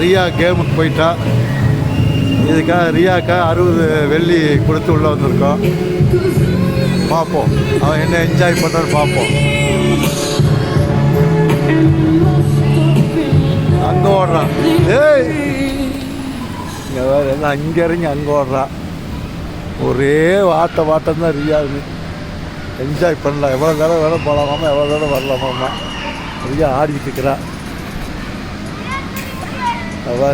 ரியா கேமுக்கு போயிட்டா. இதுக்காக ரியாக்காக அறுபது வெள்ளி கொடுத்து உள்ளே வந்திருக்கோம். பார்ப்போம் அவன் என்ன என்ஜாய் பண்ணுறான்னு பார்ப்போம் அங்கே ஓடுறான். ஏய்! இங்கே வேறு எல்லாம் அங்கே இறங்கி அங்கே ஓடுறான். ஒரே வாட்ட வாட்டம் தான் ரியாவுக்கு என்ஜாய் பண்ணலாம். எவ்வளோ நேரம் வேலை போகலாமாமா எவ்வளோ நேரம் வரலாமாமா ரியா ஆடிக்கிட்டு இருக்கிறான். அவ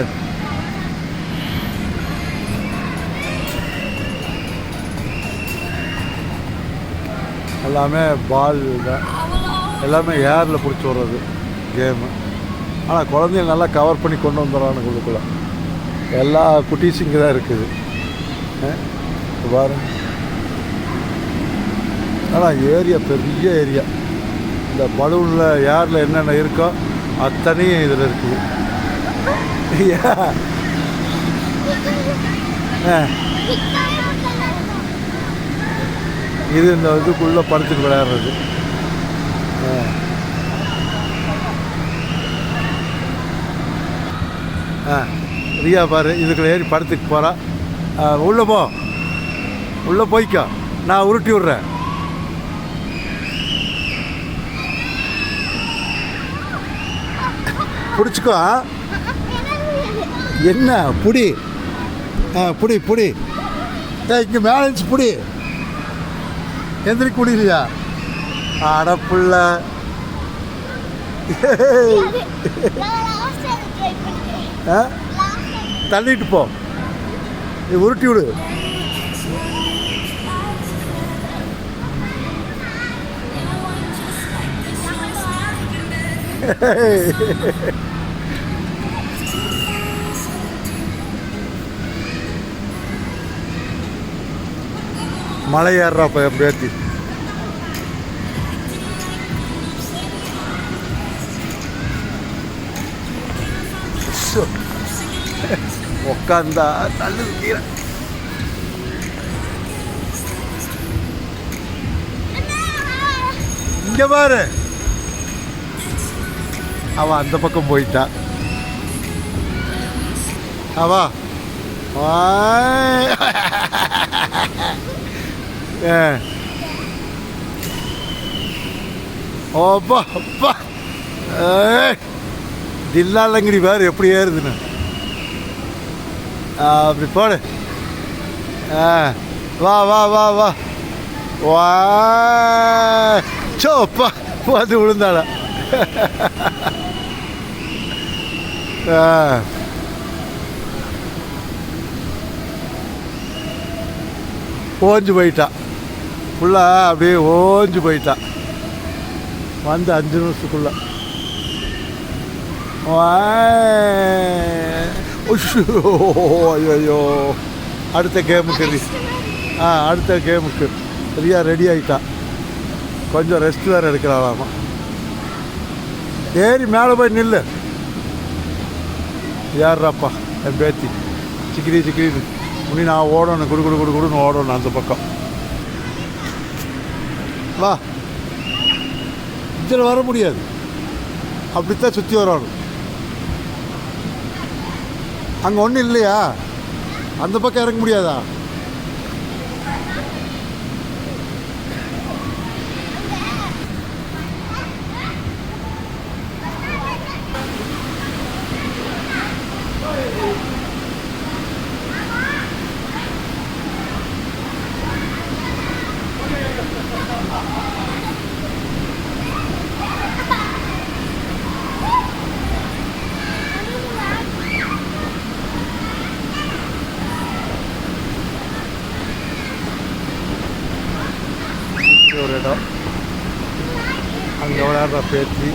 எல்லாமே பால் தான் எல்லாமே ஏரில் பிடிச்சி விட்றது கேமு ஆனால் குழந்தைய நல்லா கவர் பண்ணி கொண்டு வந்துடுறானுங்க உள்ளுக்குள்ள. எல்லா குட்டீஸும் இங்கே தான் இருக்குது. பாரு. ஆனால் ஏரியா பெரிய ஏரியா இந்த பலூனில் ஏரில் என்னென்ன இருக்கோ அத்தனையும் இதில் இருக்குது. இது இந்த இதுக்குள்ளே படுத்துட்டு விளையாடுறது. ஆ. ஆ ரியா பாரு இதுக்குள்ள ஏறி படத்துக்கு போகிறா உள்ளே போ. உள்ளே போய்க்கோ. நான் உருட்டி விட்றேன். பிடிச்சிக்கோ? என்ன புடி? புடி புடி. இங்கே மேலே இருந்துச்சு புடி. எந்திரி குடிலையா அடப்புள்ள தள்ளிட்டு போ. உருட்டி விடு. மலை ஏறுறப்ப என் பேத்தி உக்காந்தா நல்லது கீரை இங்க பாரு. அவன் அந்த பக்கம் போயிட்டா. அவா. வாய். ஓப்பா அப்பா ஏய். தில்லாலங்கடி பாரு எப்படி ஏறுதுன்னு. ஆ, அப்படி போடு. ஆ வா வா வா வா. வா. சோப்பா வந்து விழுந்தாள. ஆ. ஓஞ்சு போயிட்டா. ஃபுல்லாக அப்படியே ஓஞ்சு போயிட்டான் வந்து அஞ்சு நிமிஷத்துக்குள்ள. ஐயோ அடுத்த கேமுக்கு ஆ அடுத்த கேமுக்கு. சரியாக ரெடி ஆகிட்டான் கொஞ்சம் ரெஸ்ட் வேறு எடுக்கிறாளாமா. ஏறி மேலே போய் நில்லு. யார்ராப்பா என் பேத்தி. சிக்கிரி சிக்கிரின்னு. முன்னி நான் ஓடணும். குடு குடு குடு குடுன்னு ஓடணும் அந்த பக்கம். வா. இதில் வர முடியாது. அப்படித்தான் சுற்றி வரணும் அங்கே ஒன்றும் இல்லையா? அந்த பக்கம் இறங்க முடியாதா இப்படி ஒரு இடம் அங்கே பேச்சு பேத்தி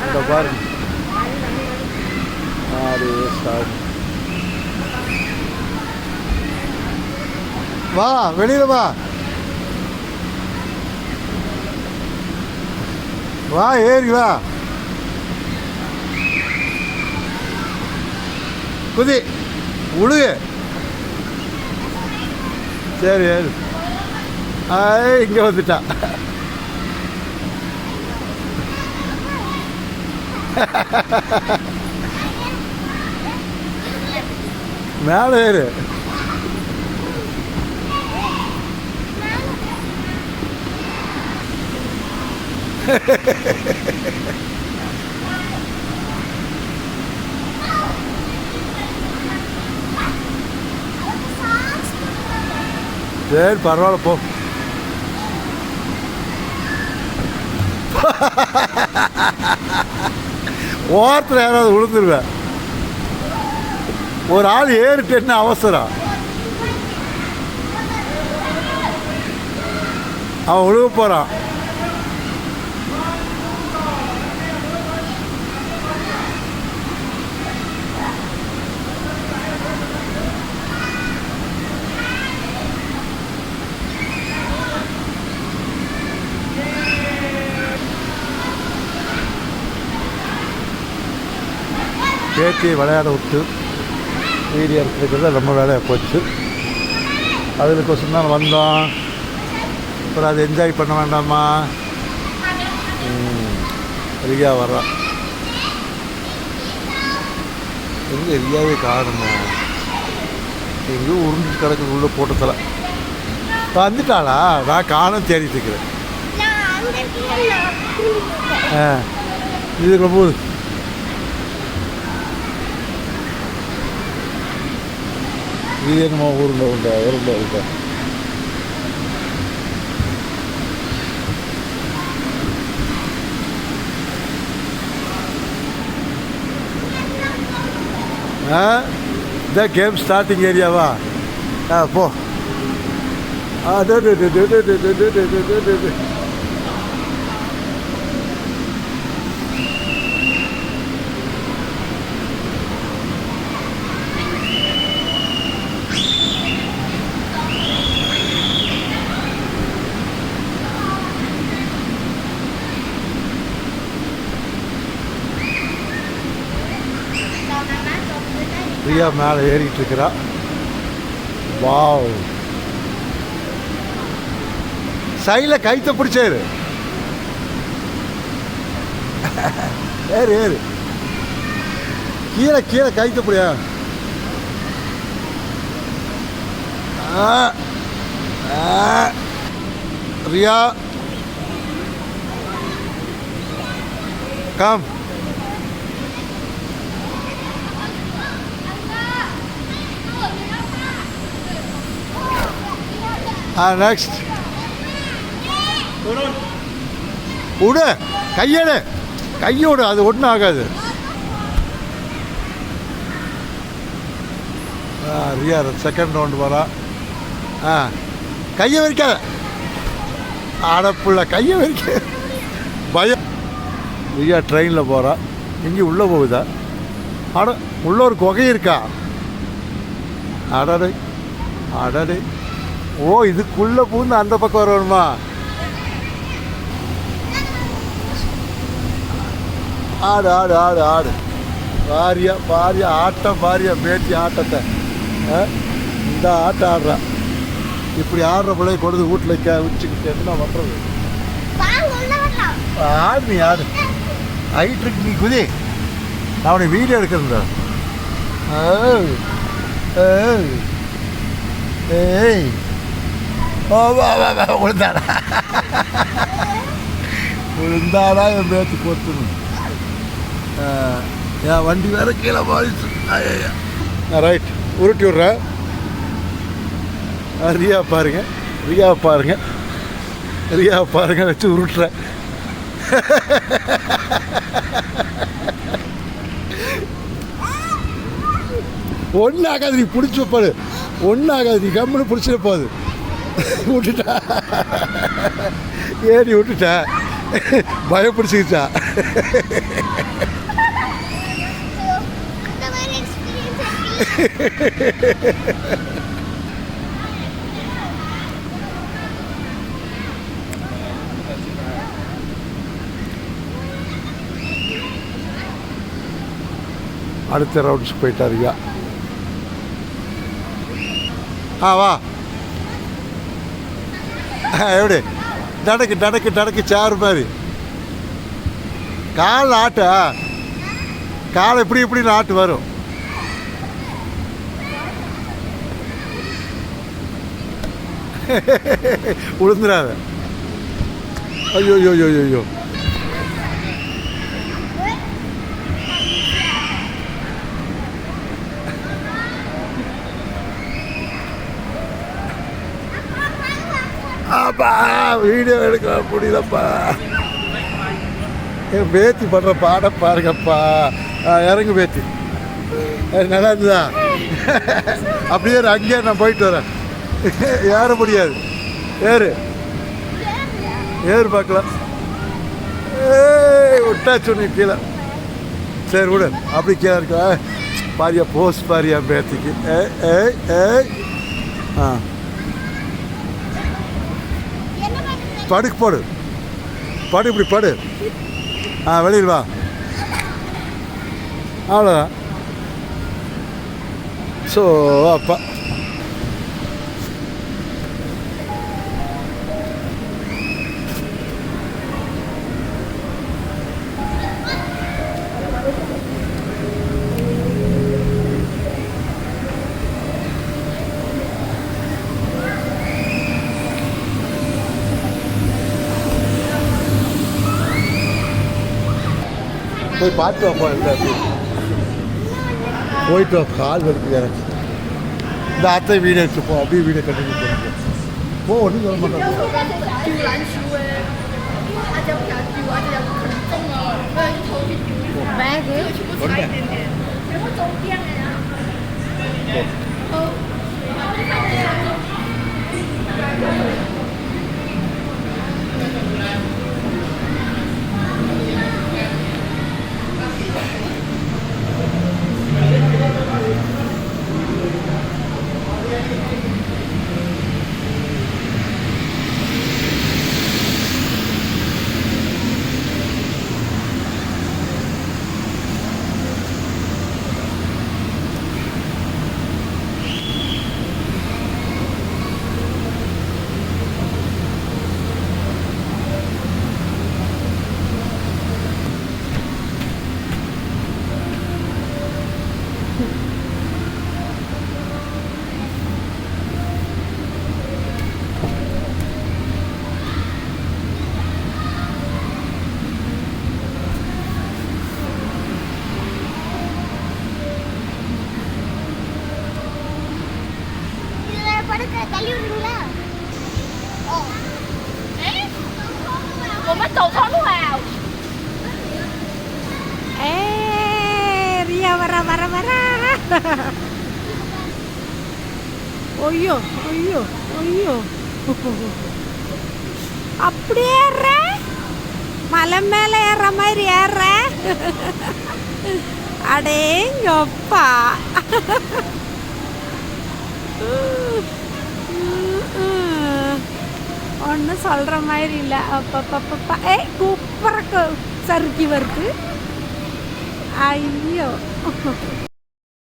இந்த பாருங்க ஆறு சாமி வா வெளியில வா வா ஏறி வா குதி உழுகு. சரி ஏறு ஆய் இங்கே வந்துட்டா. Nadere. Ver, parola po. Ha ha! ஓரத்தில் யாராவது விழுந்துருவேன் ஒரு ஆள் ஏறிட்டேன்னு அவசரம்? அவன் விழுக போகிறான் பேத்தியை விளையாட விட்டு வீடியோ எடுத்துருக்கிறது ரொம்ப வேலையாக போச்சு. அதில் கொசம் தான் வந்தோம். அப்புறம் அதை என்ஜாய் பண்ண வேண்டாமா? ரியா வர்றான் எங்கே ரியாவே காணுமா. எங்கேயோ உருண்டு கிடக்குது உள்ள போட்டதில் வந்துட்டாளா? நான் காணும் தேடிட்டு இருக்கிறேன். ஆ. இது என்னமோ ఇదేది మా ఊరిలో ఉందా ఊరిలో ఉందా ద గేమ్ స్టార్టింగ్ ఏరియావా పో అదే பிரியா மேலே ஏறிட்டு இருக்கிறா வாவ். சைடில் கைத்த பிடிச்சேரு ஏறு. ஏறு கீழே கீழே கைத்த பிடியா ஆ. ஆ. ரியா கம் நெக்ஸ்ட் விடு கையெடு. கையோடு அது ஒன்றும் ஆகாது. ஆ ரியா செகண்ட் ரவுண்டு வரா ஆ கையை வைக்காத அடப்புள்ள கையை வரிக்க பயம். ரியா ட்ரெயினில் போகிறா எங்கேயும் உள்ளே போகுதா? அட உள்ள ஒரு குகை இருக்கா? அடடே அடடே. ஓ இதுக்குள்ளே பூந்து அந்த பக்கம் வரணுமா? ஆடு ஆடு ஆடு ஆடு. பாரியா பாரியா ஆட்டம் பாரியா பேத்தி ஆட்டத்தை. ஆ? இந்த ஆட்டம் ஆடுறா. இப்படி ஆடுற பிள்ளைய கொடுத்து வீட்டில் வைக்க வச்சுக்கிட்டு என்ன பண்ணுறது ஆடு நீ ஆடு. ஹைட் இருக்கு நீ குதி. நான் உனக்கு வீடியோ எடுக்கிறேன் ஏய். ஓ வா வா விழுந்தாடா விழுந்தாடா என் பேத்து கொத்துணும் என் வண்டி வேற கீழே பாதிச்சு ரைட் உருட்டி விட்றேன் ரியா பாருங்க. ரியா பாருங்க. ரியா பாருங்க வச்சு உருட்டுறேன் ஒன்றாகாது ஆகாது நீ பிடிச்சி பாரு ஒன்றாகாது நீ கம்முன்னு பிடிச்சிட போகுது. விட்டுட்டா. ஏறி விட்டுட்டா. பயப்பிடிச்சிக்கிச்சா அடுத்த ரவுண்ட்ஸ் போயிட்டாருயா ஆ வா. எப்படி? டடக்கு டடக்கு டடக்கு சேர் மாதிரி. கால் ஆட்ட? காலை எப்படி இப்படி நாட்டு வரும். உளுந்துடாத ஐயோ ஐயோ ஐயோ ஐயோ. ஐயோ வீடியோ எடுக்க முடியலப்பா. என் பேத்தி படுற பாடம் பாருங்கப்பா. ஆ, இறங்கு பேத்தி. நல்லா இருந்ததா? அப்படியே இரு, அங்கேயே நான் போயிட்டு வரேன். ஏற முடியாது. ஏறு. ஏறு பார்க்கலாம். ஏய் விட்டாச்சு உனக்கு கீழே. சரி விடு. அப்படி கீழே இருக்கா. பாரியா போஸ் பாரியா பேத்திக்கு. ஏ ஏ ஏய். ஆ. படுக்கு போடு. படு இப்படி படு. ஆ வெளியில் வா. அவ்வளோதான். ஸோ அப்பா. போய் பார்த்து வாப்பா இல்லை போயிட்டு வா கால் வலிக்குது எனக்கு இந்த அத்தை வீடியோ எடுத்துப்போம் அப்படியே வீடியோ கண்டினியூ பண்ணுங்க போ ஒன்றும் சொல்ல மாட்டேன் ஐயோ ஐயோ ஐயோ அப்படியே ஏறுற மலை மேலே ஏறுற மாதிரி ஏறுற அடேங்கப்பா ஒன்றும் சொல்கிற மாதிரி இல்லை அப்பப்பப்பப்பா ஏய் சூப்பராக சறுக்கி வருது ஐயோ